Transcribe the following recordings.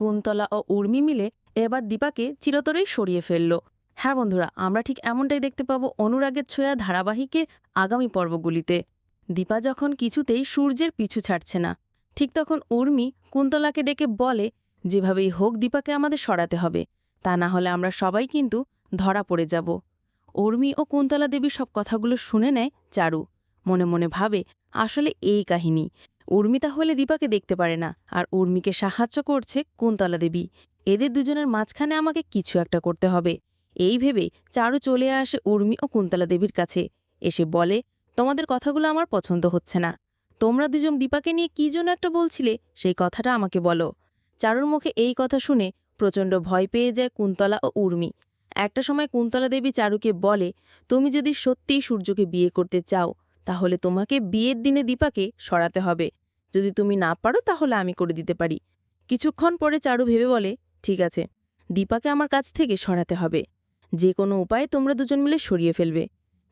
কুন্তলা ও উর্মি মিলে এবার দীপাকে চিরতরেই সরিয়ে ফেলল। হ্যাঁ বন্ধুরা, আমরা ঠিক এমনটাই দেখতে পাবো অনুরাগের ছোঁয়া ধারাবাহিকের আগামী পর্বগুলিতে। দীপা যখন কিছুতেই সূর্যের পিছু ছাড়ছে না, ঠিক তখন উর্মি কুন্তলাকে ডেকে বলে, যেভাবেই হোক দীপাকে আমাদের সরাতে হবে, তা না হলে আমরা সবাই কিন্তু ধরা পড়ে যাব। উর্মি ও কুন্তলা দেবী সব কথাগুলো শুনে নেয় চারু। মনে মনে ভাবে, আসলে এই কাহিনী উর্মি তাহলে দীপাকে দেখতে পারে না, আর উর্মিকে সাহায্য করছে কুন্তলা দেবী। এদের দুজনের মাঝখানে আমাকে কিছু একটা করতে হবে। এই ভেবে চারু চলে আসে উর্মি ও কুন্তলা দেবীর কাছে। এসে বলে, তোমাদের কথাগুলো আমার পছন্দ হচ্ছে না। তোমরা দুজন দীপাকে নিয়ে কী জন্য একটা বলছিলে, সেই কথাটা আমাকে বলো। চারুর মুখে এই কথা শুনে প্রচণ্ড ভয় পেয়ে যায় কুন্তলা ও উর্মি। একটা সময় কুন্তলা দেবী চারুকে বলে, তুমি যদি সত্যিই সূর্যকে বিয়ে করতে চাও, তাহলে তোমাকে বিয়ের দিনে দীপাকে সরাতে হবে। যদি তুমি না পারো, তাহলে আমি করে দিতে পারি। কিছুক্ষণ পরে চারু ভেবে বলে, ঠিক আছে, দীপাকে আমার কাছ থেকে সরাতে হবে। যে কোনো উপায়ে তোমরা দুজন মিলে সরিয়ে ফেলবে।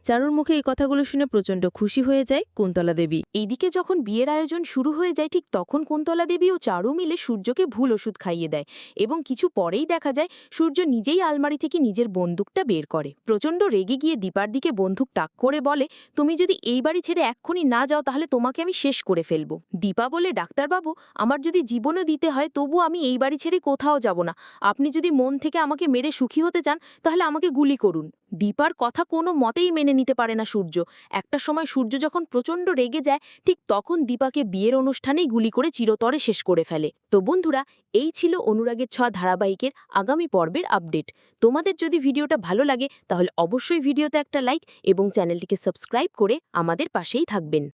চারুর মুখে এই কথাগুলো শুনে প্রচণ্ড খুশি হয়ে যায় কুন্তলা দেবী। এইদিকে যখন বিয়ের আয়োজন শুরু হয়ে যায়, ঠিক তখন কুন্তলা দেবী ও চারু মিলে সূর্যকে ভুল ওষুধ খাইয়ে দেয় এবং কিছু পরেই দেখা যায়, সূর্য নিজেই আলমারি থেকে নিজের বন্দুকটা বের করে। প্রচণ্ড রেগে গিয়ে দীপার দিকে বন্দুক টাক করে বলে, তুমি যদি এই বাড়ি ছেড়ে এক্ষুনি না যাও, তাহলে তোমাকে আমি শেষ করে ফেলব। দীপা বলে, ডাক্তারবাবু, আমার যদি জীবনও দিতে হয়, তবু আমি এই বাড়ি ছেড়ে কোথাও যাব না। আপনি যদি মন থেকে আমাকে মেরে সুখী হতে চান, তাহলে আমাকে গুলি করুন। দীপার কথা কোনো মতেই মেনে নিতে পারে না সূর্য। একটা সময় সূর্য যখন প্রচণ্ড রেগে যায়, ঠিক তখন দীপাকে বিয়ের অনুষ্ঠানেই গুলি করে চিরতরে শেষ করে ফেলে। তো বন্ধুরা, এই ছিল অনুরাগের ছোঁয়া ধারাবাহিকের আগামী পর্বের আপডেট। তোমাদের যদি ভিডিওটা ভালো লাগে, তাহলে অবশ্যই ভিডিওতে একটা লাইক এবং চ্যানেলটিকে সাবস্ক্রাইব করে আমাদের পাশেই থাকবেন।